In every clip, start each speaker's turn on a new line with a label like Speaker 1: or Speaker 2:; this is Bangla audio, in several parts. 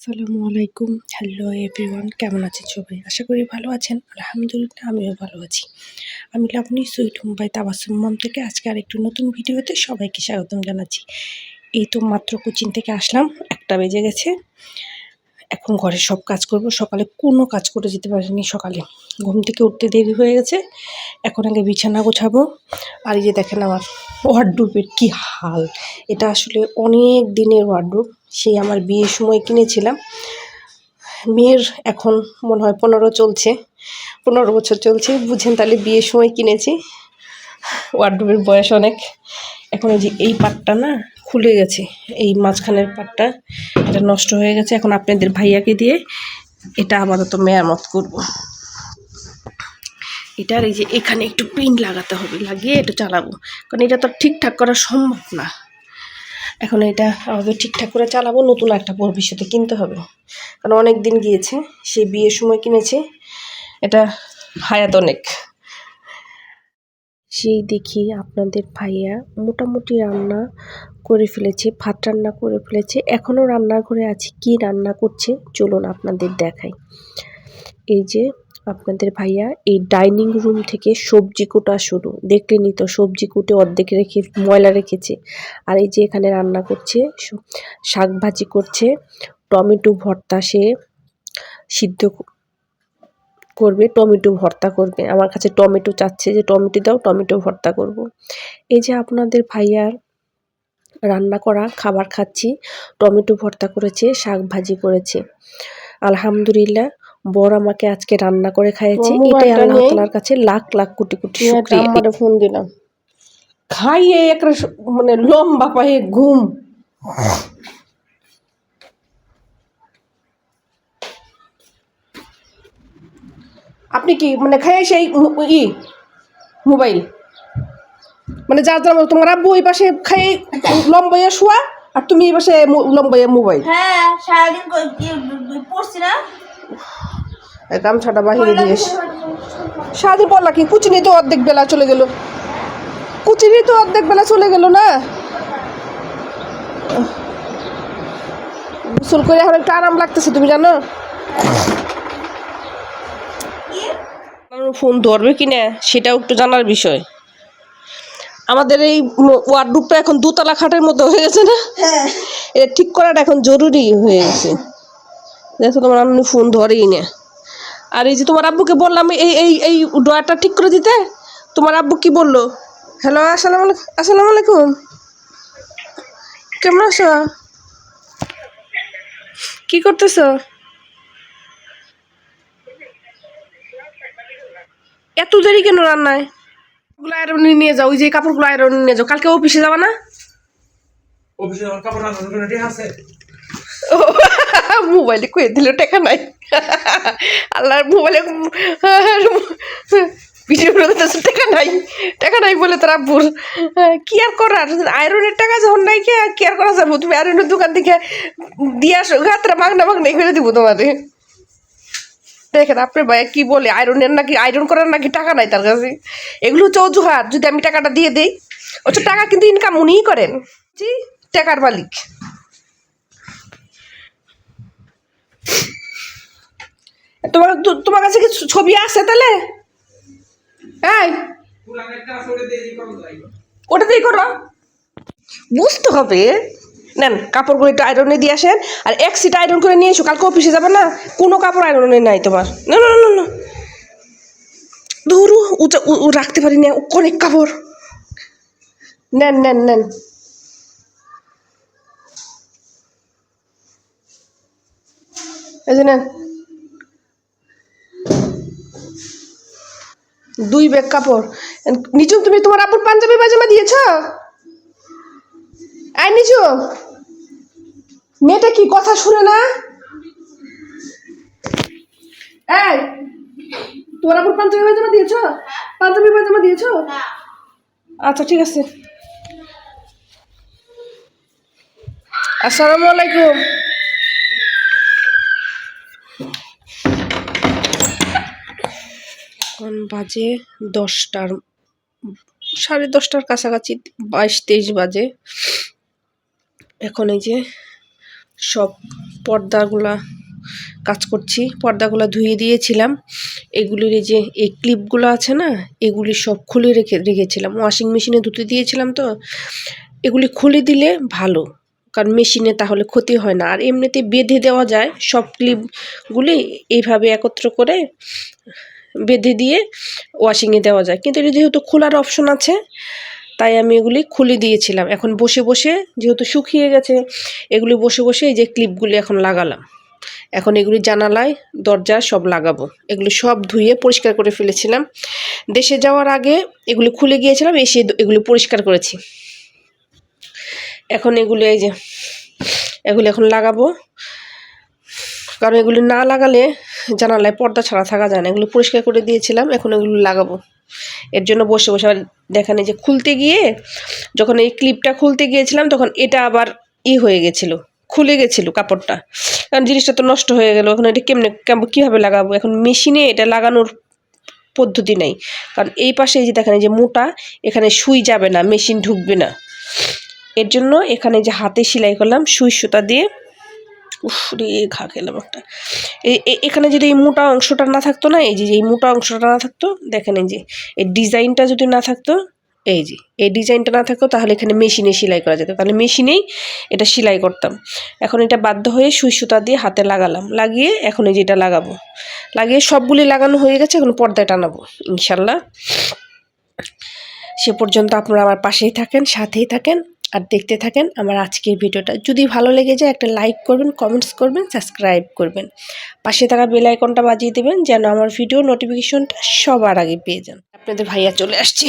Speaker 1: আসসালামু আলাইকুম। হ্যালো এভরিওয়ান কেমন আছেন সবাই? আশা করি ভালো আছেন। আলহামদুলিল্লাহ, আমিও ভালো আছি। আমি লাবণী সুইট মুম্বাই তাবাসুম মম থেকে আজকে আরেকটু নতুন ভিডিওতে সবাইকে স্বাগতম জানাচ্ছি। এই তো মাত্র কোচিং থেকে আসলাম, একটা বেজে গেছে। এখন ঘরে সব কাজ করব। সকালে কোনো কাজ করে যেতে পারিনি সকালে। ঘুম থেকে উঠতে দেরি হয়ে গেছে। এখন আগে বিছানা গোছাবো। আর এই যে দেখেন আমার ওয়ার্ডরোবের কি হাল। এটা আসলে অনেক দিনের ওয়ার্ডরোব সেই আমার বিয়ের সময় কিনেছিলাম। মেয়ের এখন মনে হয় পনেরো চলছে। পনেরো বছর চলছে। বুঝেন তাহলে বিয়ের সময় কিনেছি। ওয়ার্ডরোবের বয়স অনেক। এখন এই যে এই পাটটা না খুলে গেছে। এই মাঝখানের পাটটা এটা নষ্ট হয়ে গেছে। এখন আপনাদের ভাইয়াকে দিয়ে এটা আপাতত মেরামত করব। এটার এই যে এখানে একটু পিন লাগাতে হবে। লাগিয়ে এটা চালাবো। কারণ এটা তো ঠিকঠাক করা সম্ভব না। এখন এটা আমাদের ঠিকঠাক করে চালাবো, নতুন একটা ভবিষ্যতে কিনতে হবে। কারণ অনেক দিন গিয়েছে সেই বিয়ের সময় কিনেছে, এটা হায়াত অনেক। সেই দেখি আপনাদের ভাইয়া মোটামুটি রান্না করে ফেলেছে, ভাত রান্না করে ফেলেছে এখনও রান্নাঘরে আছে, কি রান্না করছে, চলুন আপনাদের দেখাই। এই যে আপনাদের ভাইয়া, এই ডাইনিং রুম থেকে সবজি কোটা শুরু। দেখলেনি তো, সবজি কুটে অর্ধেক রেখে, ময়লা রেখেছে। আর এই যে এখানে রান্না করছে শাক ভাজি করছে, টমেটো ভর্তা সে সিদ্ধ করবে, টমেটো ভর্তা করবে। আমার কাছে টমেটো চাচ্ছে যে, টমেটো দাও, টমেটো ভর্তা করব। এই যে আপনাদের ভাইয়ার রান্না করা, খাবার খাচ্ছি, টমেটো ভর্তা করেছে, শাক ভাজি করেছে। আলহামদুলিল্লাহ বর আমাকে আজকে রান্না করে খাইয়েছে। এটাই আল্লাহ। তালার কাছে লাখ লাখ কোটি কোটি
Speaker 2: নিয়ে
Speaker 1: শুক্রিয়া।
Speaker 2: ফোন দিলাম। খাইয়ে একটা মানে লম্বা পায়ে ঘুম। আপনি কি মানে খাইয়ে সেই ই মোবাইল? মানে যার যার তোমার আব্বু ওই পাশে খাইয়ে লম্বাইয়া শোয়া আর তুমি এই পাশে লম্বাইয়া মোবাইল।
Speaker 3: হ্যাঁ সারাদিন কই- কি- পড়ছি না।
Speaker 2: গামছাটা বাহিরে দিয়ে এসে। সারাদিন পড়লা কি? কুচিনি তো অর্ধেক বেলা চলে গেল। কুচিনি তো অর্ধেক বেলা চলে গেল না? গোসল করে এখন একটু আরাম লাগতেছে তুমি জানো? ফোন ধরবে কি না সেটাও একটু জানার বিষয়। আমাদের এই ওয়ার্ডরুপটা এখন দুতলা খাটের মতো হয়ে গেছে না?
Speaker 3: হ্যাঁ।
Speaker 2: এটা ঠিক করাটা এখন জরুরি হয়ে গেছে। দেখো তোমার আম্মু ফোন ধরেই না। আর এই যে তোমার আব্বুকে বললাম এই এই এই ড্রয়ারটা ঠিক করে দিতে? তোমার আব্বু কি বলল? হ্যালো আসসালামু আলাইকুম আসসালামু আলাইকুম। কেমন আছো? কি করতেছো? এত দেরি কেন রান্নায়? ওগুলো আয়রন নিয়ে যাও ওই যে কাপড়গুলো আয়রন নিয়ে যাও। কালকে অফিসে যাবা না?
Speaker 4: অফিসে কাপড় রান্নার রেডি আছে।
Speaker 2: মোবাইলে কয়ে দিল টাকা নাই। আল্লাহর মোবাইলে ভিডিও করতেছে টাকা নাই টাকা নাই বলে তারা আব্বুর। কি আর করার? আয়রনের টাকা যখন নাই কে, কি আর করা যাব? তুমি আয়রনের দোকান থেকে দিয়ে আসো, গাতরা মাগনা মাগনা করে দিব তোমাদের দেখেন, আপনার ভাই কি বলে, আয়রনের নাকি, আয়রন করার নাকি টাকা নাই তার কাছে? এগুলো হচ্ছে অজুহাত, যদি আমি টাকাটা দিয়ে দেই। অথচ টাকা কিন্তু ইনকাম উনিই করেন। জি, টাকার মালিক। তোমার তোমার কাছে কি ছবি আছে তাহলে? এই ওটাতেই করো। বুঝতে হবে। নেন, কাপড়গুলো একটু আয়রনে দিয়ে আসেন। আর এক সিট আয়রন করে নিয়ে এসো, কালকে অফিসে যাবে না? কোনো কাপড় আয়রনে নাই তোমার। না না না না। ধরু, উঁচা রাখতে পারি না অনেক কাপড়। নেন নেন নেন। এই যে নেন। দুই ব্যাগ কাপড়। নিচু তুমি তোমার আপুর পাঞ্জাবি পাজামা দিয়েছ? আই নিচু মেয়েটা কি কথা শুনে না? এই তোমার আপুর পাঞ্জাবি পাজামা দিয়েছ? পাঞ্জাবি পাজামা দিয়েছ? আচ্ছা ঠিক আছে। আসসালামু আলাইকুম
Speaker 1: এখন বাজে দশটার, সাড়ে দশটার কাছাকাছি, বাইশ, তেইশ বাজে। এখন এই যে সব
Speaker 2: পর্দাগুলা কাজ করছি, পর্দাগুলো ধুয়ে দিয়েছিলাম। এগুলির এই যে এই ক্লিপগুলো আছে না, এগুলি সব খুলে রেখে, রেখেছিলাম। ওয়াশিং মেশিনে ধুতে দিয়েছিলাম তো, এগুলি খুলে দিলে ভালো। কারণ মেশিনে তাহলে ক্ষতি হয় না। আর এমনিতে বেঁধে দেওয়া যায় সব ক্লিপগুলি, এইভাবে একত্র করে বেঁধে দিয়ে ওয়াশিংয়ে দেওয়া যায়। কিন্তু এটা যেহেতু খোলার অপশন আছে, তাই আমি এগুলি খুলে দিয়েছিলাম। এখন বসে বসে যেহেতু শুকিয়ে গেছে, এগুলি বসে বসে এই যে ক্লিপগুলি এখন লাগালাম। এখন এগুলি জানালায় দরজা সব লাগাবো। এগুলি সব ধুয়ে পরিষ্কার করে ফেলেছিলাম। দেশে যাওয়ার আগে এগুলি খুলে গিয়েছিলাম, এসে এগুলি পরিষ্কার করেছি। এখন এগুলি এই যে, এগুলি এখন লাগাবো। কারণ এগুলি না লাগালে জানালায় পর্দা ছাড়া থাকা যায় না। এগুলো পরিষ্কার করে দিয়েছিলাম, এখন এগুলো লাগাবো। এর জন্য বসে বসে আবার দেখেন যে খুলতে গিয়ে যখন এই ক্লিপটা খুলতে গিয়েছিলাম তখন এটা আবার ই হয়ে গেছিল, খুলে গেছিল কাপড়টা। কারণ জিনিসটা তো নষ্ট হয়ে গেল, এখন এটা কেমনে কেম- কীভাবে লাগাবো? এখন মেশিনে এটা লাগানোর পদ্ধতি নেই। কারণ এই পাশে যে দেখেন যে মোটা, এখানে সুই যাবে না, মেশিন ঢুকবে না। এর জন্য এখানে যে হাতে সেলাই করলাম, সুই সুতা দিয়ে উফ ঘা খেলাম একটা। এখানে যদি এই মোটা অংশটা না থাকতো না, এই যে এই মোটা অংশটা না থাকতো, দেখেন এই যে, এই ডিজাইনটা যদি না থাকতো, এই যে, এই ডিজাইনটা না থাকতো, তাহলে এখানে মেশিনে সেলাই করা যেত। তাহলে মেশিনেই এটা সেলাই করতাম। এখন এটা বাধ্য হয়ে সুই সুতা দিয়ে হাতে লাগালাম। লাগিয়ে এখন এই যে এটা লাগাবো। লাগিয়ে সবগুলি লাগানো হয়ে গেছে, এখন পর্দায় টানাবো, ইনশাল্লাহ। সে পর্যন্ত আপনারা আমার পাশেই থাকেন, সাথেই থাকেন। আর দেখতে থাকেন আমার আজকের ভিডিওটা। যদি ভালো লেগে যায় একটা লাইক করবেন কমেন্টস করবেন সাবস্ক্রাইব করবেন। পাশে থাকা বেল আইকনটা বাজিয়ে দেবেন যেন আমার ভিডিও নোটিফিকেশনটা সবার আগে পেয়ে যান। আপনাদের ভাইয়া চলে আসছে।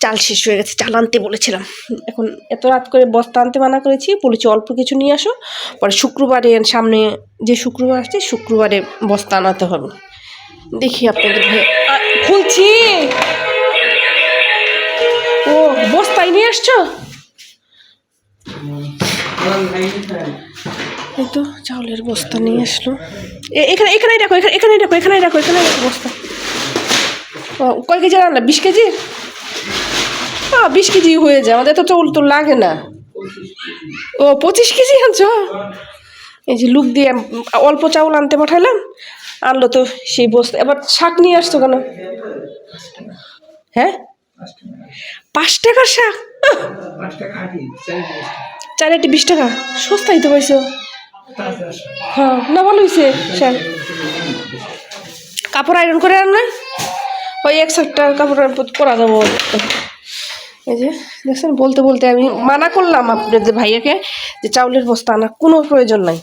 Speaker 2: চাল শেষ হয়ে গেছে চাল আনতে বলেছিলাম। এখন এত রাত করে বস্তা আনতে মানা করেছি বলেছি অল্প কিছু নিয়ে আসো। পরে শুক্রবারে সামনে যে শুক্রবার আসছে শুক্রবারে বস্তা আনাতে হবে। দেখি আপনাদের ভাই আ, খুলছি! ও বস্তায় নিয়ে আসছো? এই তো চাউলের বস্তা নিয়ে আসলো। এখানে এখানেই রাখো এখানে এখানেই রাখো এখানেই রাখো এখানেই রাখো বস্তা। ও, কয় কেজি রান্না? বিশ কেজি? হ্যাঁ বিশ কেজি হয়ে যায় আমাদের তো চাউল তো লাগে না। ও পঁচিশ কেজি আনছো? এই যে লুক দিয়ে অল্প চাউল আনতে পাঠালাম আনলো তো সেই বস্তা। এবার শাক নিয়ে আসতো কেন? হ্যাঁ? পাঁচ টাকার শাক? আহ! চার একটি বিশ টাকা? সস্তাই তো পাইছো। হ্যাঁ না, ভালো হয়েছে শাক কাপড় আয়রন করে আন না ওই এক একটা কাপড় করা যাব। এই যে, দেখছেন, বলতে বলতে আমি মানা করলাম আপনাদের ভাইয়াকে যে চাউলের বস্তা আনা কোনো প্রয়োজন নাই।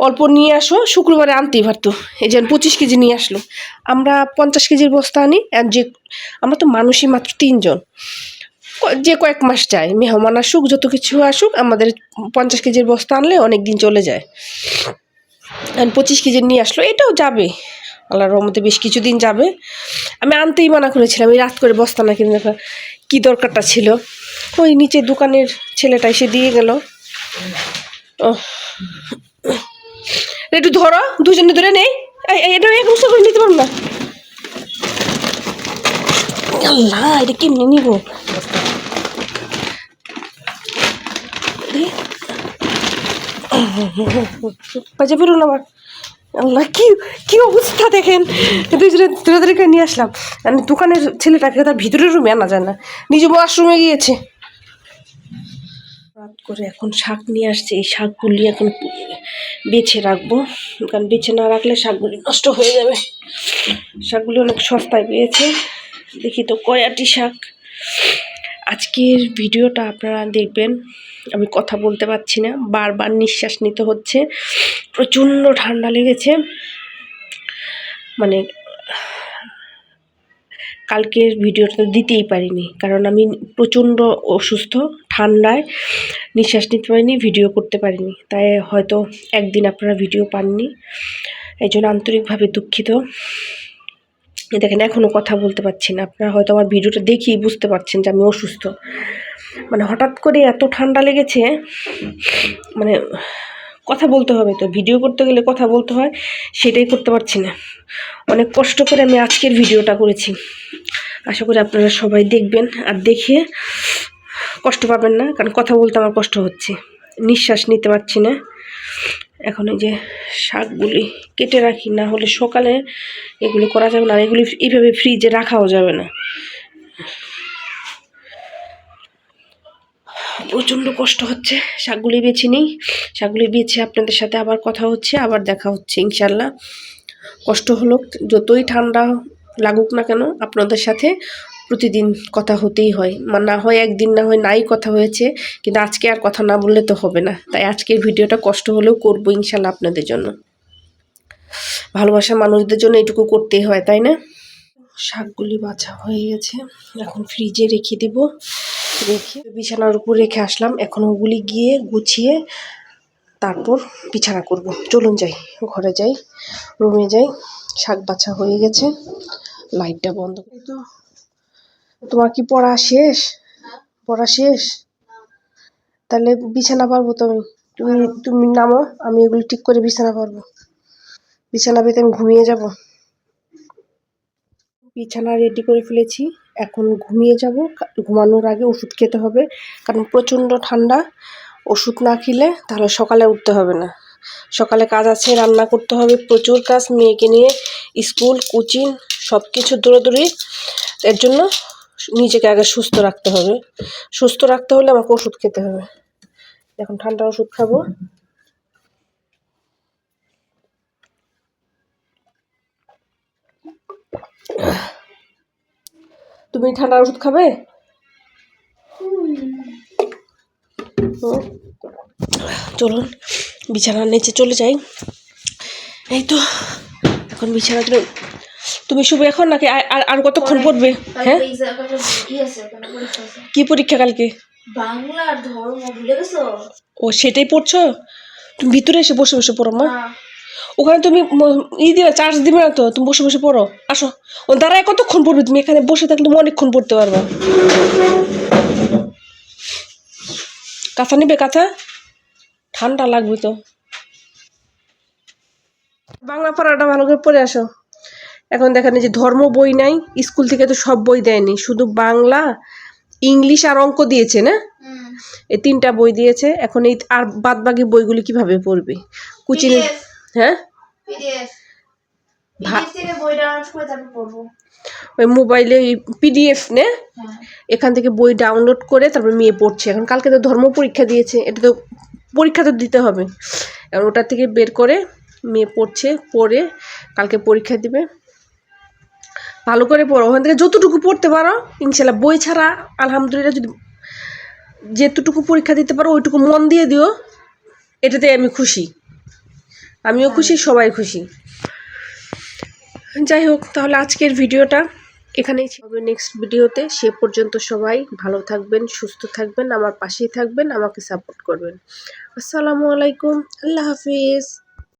Speaker 2: অল্প নিয়ে আসো, শুক্রবারে আনতেই পারতো। এই যে, পঁচিশ কেজি নিয়ে আসলো। আমরা পঞ্চাশ কেজির বস্তা আনি যে আমরা তো মানুষই মাত্র তিনজন। যে কয়েক মাস যায়। মেহমান আসুক, যত কিছু আসুক, আমাদের পঞ্চাশ কেজির বস্তা আনলে অনেক দিন চলে যায়। পঁচিশ কেজির নিয়ে আসলো, এটাও যাবে। আল্লাহর রহমতে বেশ কিছুদিন যাবে। আমি আনতেই মানা করেছিলাম, এই রাত করে বস্তা না কিনে দেখা কী দরকারটা ছিল? ওই নিচে দোকানের ছেলেটা এসে দিয়ে গেল। ও একটু ধরো, দুজনে ধরে নেই। এটা এক মুসা করে নিতে পারব না। আল্লাহ, এটা কেমনি নিব? আবার। আল্লাহ, কি কি অবস্থা দেখেন? দুজনে করে নিয়ে আসলাম। আর দোকানের ছেলেটাকে তার ভিতরের রুমে আনা যায় নিজে ওয়াশরুমে গিয়েছে। রাত করে এখন শাক নিয়ে আসছে। এই শাকগুলি এখন বেছে রাখব। কারণ বেছে না রাখলে শাকগুলি নষ্ট হয়ে যাবে। শাকগুলি অনেক সস্তায় পেয়েছে। দেখি তো কয়াটি শাক। আজকের ভিডিওটা আপনারা দেখবেন, আমি কথা বলতে পারছি না, বারবার নিঃশ্বাস নিতে হচ্ছে, প্রচণ্ড ঠান্ডা লেগেছে। মানে কালকের ভিডিওটা দিতেই পারিনি, কারণ আমি প্রচণ্ড অসুস্থ, ঠান্ডায় নিঃশ্বাস নিতে পারিনি, ভিডিও করতে পারিনি। তাই হয়তো একদিন আপনারা ভিডিও পাননি, এই জন্য আন্তরিকভাবে দুঃখিত। দেখেন এখনও কথা বলতে পারছি না। আপনারা হয়তো আমার ভিডিওটা দেখেই বুঝতে পারছেন যে আমি অসুস্থ। মানে হঠাৎ করে এত ঠান্ডা লেগেছে মানে কথা বলতে হবে তো। ভিডিও করতে গেলে কথা বলতে হয়, সেটাই করতে পারছি না। অনেক কষ্ট করে আমি আজকের ভিডিওটা করেছি। আশা করি আপনারা সবাই দেখবেন আর দেখে কষ্ট পাবেন না, কারণ কথা বলতে আমার কষ্ট হচ্ছে। নিঃশ্বাস নিতে পারছি না। এখন এই যে শাকগুলি কেটে রাখি, না হলে সকালে এগুলি করা যাবে না এগুলি এইভাবে ফ্রিজে রাখাও যাবে না। প্রচণ্ড কষ্ট হচ্ছে, শাকগুলি বেছে নিই। শাকগুলি বেছে আপনাদের সাথে আবার কথা হচ্ছে, আবার দেখা হচ্ছে, ইনশাল্লাহ। কষ্ট হলো, যতই ঠান্ডা লাগুক না কেন, আপনাদের সাথে প্রতিদিন কথা হতেই হয়। না হয় একদিন, না হয় নাই কথা হয়েছে, কিন্তু আজকে আর কথা না বললে তো হবে না। তাই আজকের ভিডিওটা কষ্ট হলেও করব ইনশাল্লাহ আপনাদের জন্য। ভালোবাসার মানুষদের জন্য এটুকু করতেই হয়, তাই না? শাকগুলি বাছা হয়ে গেছে। এখন ফ্রিজে রেখে দিব। রেখে বিছানার উপর রেখে আসলাম। এখন ওগুলি গিয়ে গুছিয়ে তারপর বিছানা করব। চলুন যাই, ঘরে যাই, রুমে যাই। শাক বাছা হয়ে গেছে। লাইটটা বন্ধ। করে তো তোমার কি পড়া শেষ? পড়া শেষ? তাহলে বিছানা পারব তুমি তুমি তুমি নামো, আমি এগুলি ঠিক করে বিছানা পারব। বিছানা পেতে আমি ঘুমিয়ে যাব। বিছানা রেডি করে ফেলেছি। এখন ঘুমিয়ে যাব। ঘুমানোর আগে ওষুধ খেতে হবে। কারণ প্রচণ্ড ঠান্ডা। ওষুধ না খেলে তাহলে সকালে উঠতে হবে না। সকালে কাজ আছে, রান্না করতে হবে। প্রচুর কাজ। মেয়েকে নিয়ে স্কুল, কোচিং সব কিছু দৌড়াদৌড়ি। এর জন্য নিজেকে আগে সুস্থ রাখতে হবে। সুস্থ রাখতে হলে আমাকে ওষুধ খেতে হবে। এখন ঠান্ডা ওষুধ খাব। তুমি ঠান্ডার ওষুধ খাবে। চলুন, বিছানার নিচে চলে যাই। এই তো, এখন বিছানা তুমি শুভ এখন নাকি? আর- আর কতক্ষণ পড়বে? হ্যাঁ? কি পরীক্ষা কালকে?
Speaker 1: বাংলা আর ধর্ম ভুলে গেছো?
Speaker 2: ও সেটাই পড়ছো? তুমি ভিতরে এসে বসে বসে পড়ো মা। ওখানে তুমি ই দিবে চার্জ দিবে না তো? তুমি বসে বসে পড়ো। আসো। ও দাঁড়ায় কতক্ষণ পড়বে তুমি? এখানে বসে থাকলে তুমি অনেকক্ষণ পড়তে পারবা। কাঁথা নিবে কাঁথা? ঠান্ডা লাগবে তো। বাংলা পড়াটা ভালো করে পড়ে আসো। এখন দেখেন যে ধর্ম বই নাই স্কুল থেকে তো সব বই দেয়নি শুধু বাংলা ইংলিশ আর অঙ্ক দিয়েছে না? এই তিনটা বই দিয়েছে এখন এই আর বাদ বাকি বইগুলি কীভাবে পড়বে? কুচিনি হ্যাঁ? ওই মোবাইলে পিডিএফ নে?
Speaker 1: হ্যাঁ।
Speaker 2: এখান থেকে বই ডাউনলোড করে তারপর মেয়ে পড়ছে। এখন কালকে তো ধর্ম পরীক্ষা দিয়েছে এটা তো পরীক্ষা তো দিতে হবে। এখন ওটা থেকে বের করে মেয়ে পড়ছে পড়ে কালকে পরীক্ষা দিবে। ভালো করে পড়ো। ওখান থেকে যতটুকু পড়তে পারো ইনশাল্লাহ। বই ছাড়া আলহামদুলিল্লাহ যদি যেতটুকু পরীক্ষা দিতে পারো ওইটুকু মন দিয়ে দিও। এটাতে আমি খুশি। আমিও খুশি সবাই খুশি। যাই হোক তাহলে আজকের ভিডিওটা এখানেই। হবে নেক্সট ভিডিওতে। সে পর্যন্ত সবাই ভালো থাকবেন সুস্থ থাকবেন আমার পাশেই থাকবেন আমাকে সাপোর্ট করবেন। আসসালামু আলাইকুম আল্লাহ হাফিজ।